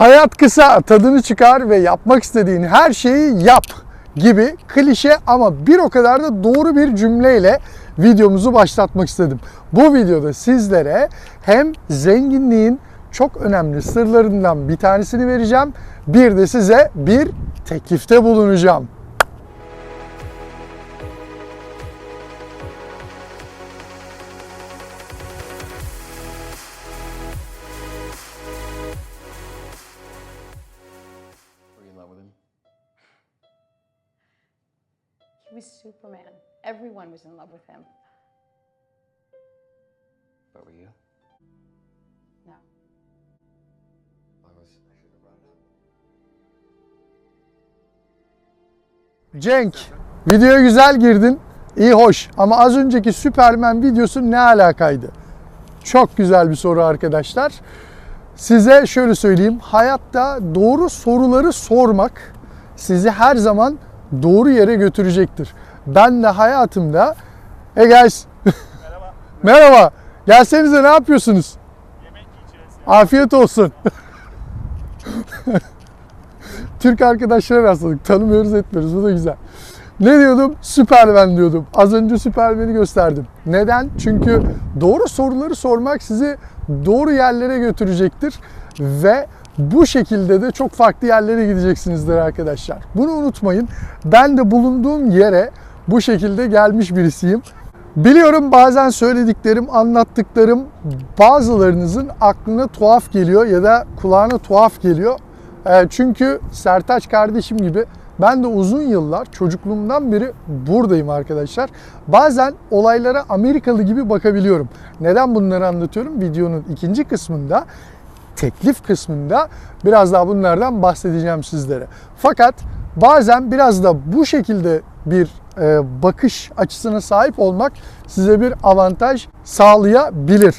Hayat kısa, tadını çıkar ve yapmak istediğin her şeyi yap gibi klişe ama bir o kadar da doğru bir cümleyle videomuzu başlatmak istedim. Bu videoda sizlere hem zenginliğin çok önemli sırlarından bir tanesini vereceğim, bir de size bir teklifte bulunacağım. Was Superman. Everyone was in love with him. But were you? No. I was. I should have brought it up. Cenk, videoya güzel girdin. İyi hoş ama az önceki Superman videosu ne alakaydı? Çok güzel bir soru arkadaşlar. Size şöyle söyleyeyim. Hayatta doğru soruları sormak sizi her zaman doğru yere götürecektir. Ben de hayatımda Hey guys. Merhaba. Merhaba. Gelsenize ne yapıyorsunuz? Yemek yiyeceğiz. Afiyet olsun. Türk arkadaşlara rastladık. Tanımıyoruz etmiyoruz. Bu da güzel. Ne diyordum? Süpermen diyordum. Az önce Süpermen'i gösterdim. Neden? Çünkü doğru soruları sormak sizi doğru yerlere götürecektir. Ve bu şekilde de çok farklı yerlere gideceksinizdir arkadaşlar. Bunu unutmayın. Ben de bulunduğum yere bu şekilde gelmiş birisiyim. Biliyorum bazen söylediklerim, anlattıklarım bazılarınızın aklına tuhaf geliyor ya da kulağına tuhaf geliyor. Ee, Çünkü Sertaç kardeşim gibi ben de uzun yıllar çocukluğumdan beri buradayım arkadaşlar. Bazen olaylara Amerikalı gibi bakabiliyorum. Neden bunları anlatıyorum? Videonun ikinci kısmında teklif kısmında biraz daha bunlardan bahsedeceğim sizlere. Fakat bazen biraz da bu şekilde bir e, bakış açısına sahip olmak size bir avantaj sağlayabilir.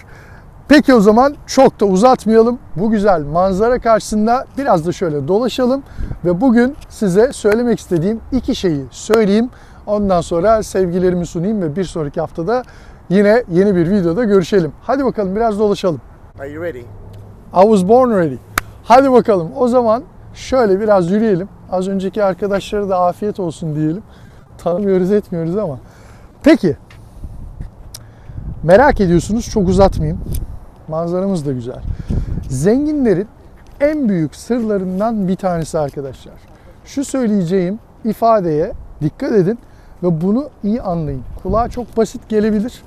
Peki o zaman çok da uzatmayalım. Bu güzel manzara karşısında biraz da şöyle dolaşalım ve bugün size söylemek istediğim iki şeyi söyleyeyim. Ondan sonra sevgilerimi sunayım ve bir sonraki haftada yine yeni bir videoda görüşelim. Hadi bakalım biraz dolaşalım. Are you ready? I was born ready. Hadi bakalım o zaman şöyle biraz yürüyelim. Az önceki arkadaşlara da afiyet olsun diyelim. Tanımıyoruz etmiyoruz ama. Peki. Merak ediyorsunuz çok uzatmayayım. Manzaramız da güzel. Zenginlerin en büyük sırlarından bir tanesi arkadaşlar. Şu söyleyeceğim ifadeye dikkat edin ve bunu iyi anlayın. Kulağa çok basit gelebilir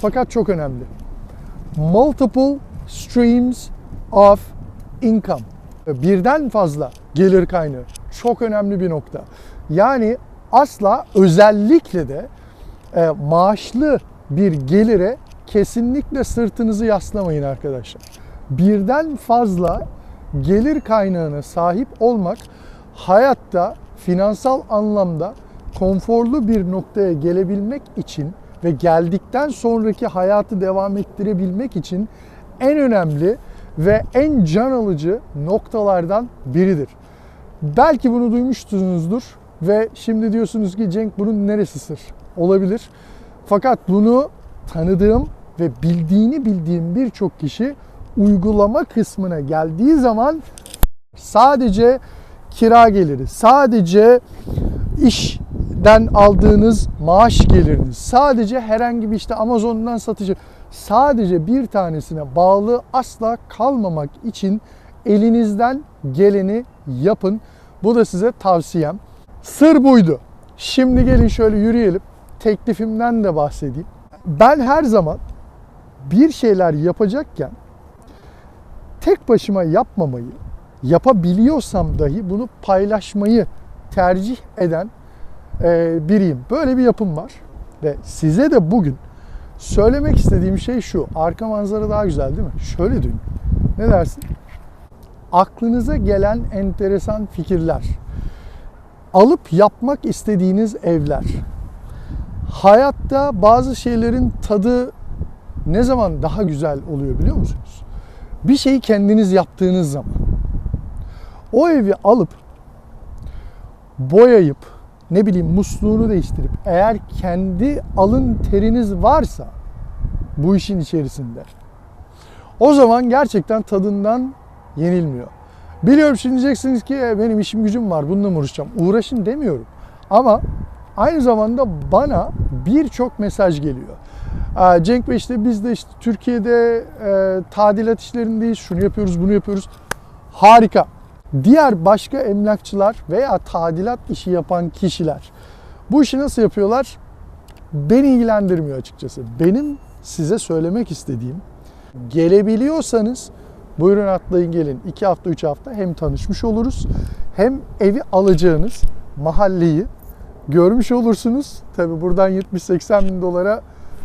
fakat çok önemli multiple streams of income. Birden fazla gelir kaynağı. Çok önemli bir nokta. Yani asla özellikle de e, maaşlı bir gelire kesinlikle sırtınızı yaslamayın arkadaşlar. Birden fazla gelir kaynağına sahip olmak hayatta finansal anlamda konforlu bir noktaya gelebilmek için ve geldikten sonraki hayatı devam ettirebilmek için en önemli ve en can alıcı noktalardan biridir. Belki bunu duymuşsunuzdur ve şimdi diyorsunuz ki Cenk bunun neresi sır? Olabilir. Fakat bunu tanıdığım ve bildiğini bildiğim birçok kişi uygulama kısmına geldiği zaman sadece kira geliri, sadece işten aldığınız maaş geliriniz, sadece herhangi bir işte Amazon'dan satıcı, sadece bir tanesine bağlı asla kalmamak için elinizden geleni yapın. Bu da size tavsiyem. Sır buydu. Şimdi gelin şöyle yürüyelim. Teklifimden de bahsedeyim. Ben her zaman bir şeyler yapacakken tek başıma yapmamayı, yapabiliyorsam dahi bunu paylaşmayı tercih eden biriyim. Böyle bir yapım var. Ve size de bugün söylemek istediğim şey şu. Arka manzara daha güzel değil mi? Şöyle dönün. Ne dersin? Aklınıza gelen enteresan fikirler. Alıp yapmak istediğiniz evler. Hayatta bazı şeylerin tadı ne zaman daha güzel oluyor biliyor musunuz? Bir şeyi kendiniz yaptığınız zaman. O evi alıp boyayıp ne bileyim musluğunu değiştirip eğer kendi alın teriniz varsa bu işin içerisinde o zaman gerçekten tadından yenilmiyor. Biliyorum şimdi diyeceksiniz ki "E, benim işim gücüm var bununla mı uğraşacağım? Uğraşın demiyorum. Ama aynı zamanda bana birçok mesaj geliyor. Cenk Bey işte biz de işte Türkiye'de e, tadilat işlerindeyiz. Şunu yapıyoruz, bunu yapıyoruz. Harika. Diğer başka emlakçılar veya tadilat işi yapan kişiler bu işi nasıl yapıyorlar? Beni ilgilendirmiyor açıkçası. Benim size söylemek istediğim gelebiliyorsanız buyurun atlayın gelin. 2 hafta 3 hafta hem tanışmış oluruz hem evi alacağınız mahalleyi görmüş olursunuz. Tabi buradan 70-80 bin dolara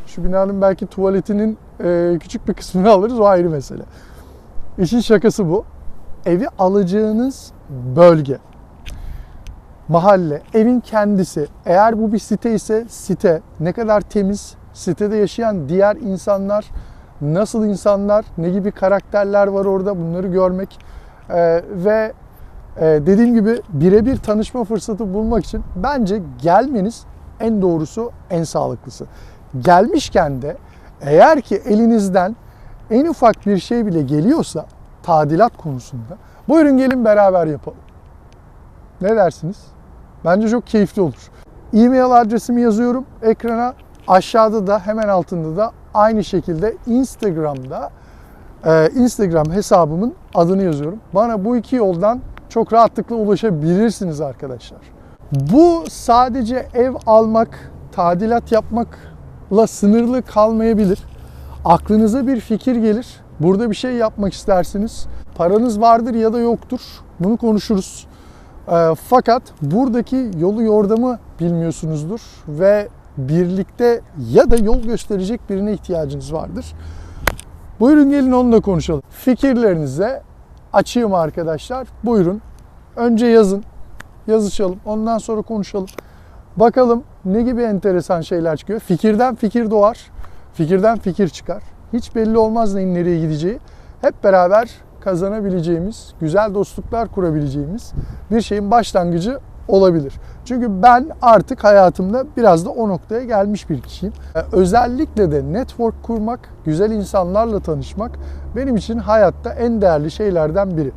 şu binanın belki tuvaletinin küçük bir kısmını alırız o ayrı mesele. İşin şakası bu. Evi alacağınız bölge, mahalle, evin kendisi. Eğer bu bir site ise site ne kadar temiz, sitede yaşayan diğer insanlar nasıl insanlar, ne gibi karakterler var orada bunları görmek Ee, ve e, dediğim gibi birebir tanışma fırsatı bulmak için bence gelmeniz en doğrusu, en sağlıklısı. Gelmişken de eğer ki elinizden en ufak bir şey bile geliyorsa tadilat konusunda buyurun gelin beraber yapalım. Ne dersiniz? Bence çok keyifli olur. E-mail adresimi yazıyorum ekrana. Aşağıda da hemen altında da aynı şekilde Instagram'da e, Instagram hesabımın adını yazıyorum. Bana bu iki yoldan çok rahatlıkla ulaşabilirsiniz arkadaşlar. Bu sadece ev almak, tadilat yapmakla sınırlı kalmayabilir. Aklınıza bir fikir gelir. Burada bir şey yapmak istersiniz. Paranız vardır ya da yoktur. Bunu konuşuruz. E, fakat buradaki yolu yordamı bilmiyorsunuzdur ve birlikte ya da yol gösterecek birine ihtiyacınız vardır. Buyurun gelin onunla konuşalım. Fikirlerinize açığım arkadaşlar. Buyurun. Önce yazın. Yazışalım. Ondan sonra konuşalım. Bakalım ne gibi enteresan şeyler çıkıyor. Fikirden fikir doğar. Fikirden fikir çıkar. Hiç belli olmaz neyin nereye gideceği. Hep beraber kazanabileceğimiz, güzel dostluklar kurabileceğimiz bir şeyin başlangıcı olabilir. Çünkü ben artık hayatımda biraz da o noktaya gelmiş bir kişiyim. Ee, Özellikle de network kurmak, güzel insanlarla tanışmak benim için hayatta en değerli şeylerden biri.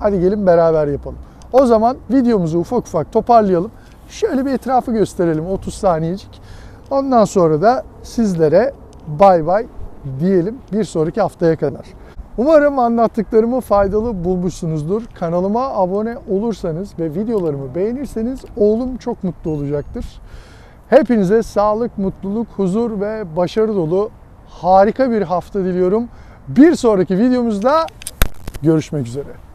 Hadi gelin beraber yapalım. O zaman videomuzu ufak ufak toparlayalım. Şöyle bir etrafı gösterelim 30 saniyecik. Ondan sonra da sizlere bay bay diyelim bir sonraki haftaya kadar. Umarım anlattıklarımı faydalı bulmuşsunuzdur. Kanalıma abone olursanız ve videolarımı beğenirseniz oğlum çok mutlu olacaktır. Hepinize sağlık, mutluluk, huzur ve başarı dolu harika bir hafta diliyorum. Bir sonraki videomuzda görüşmek üzere.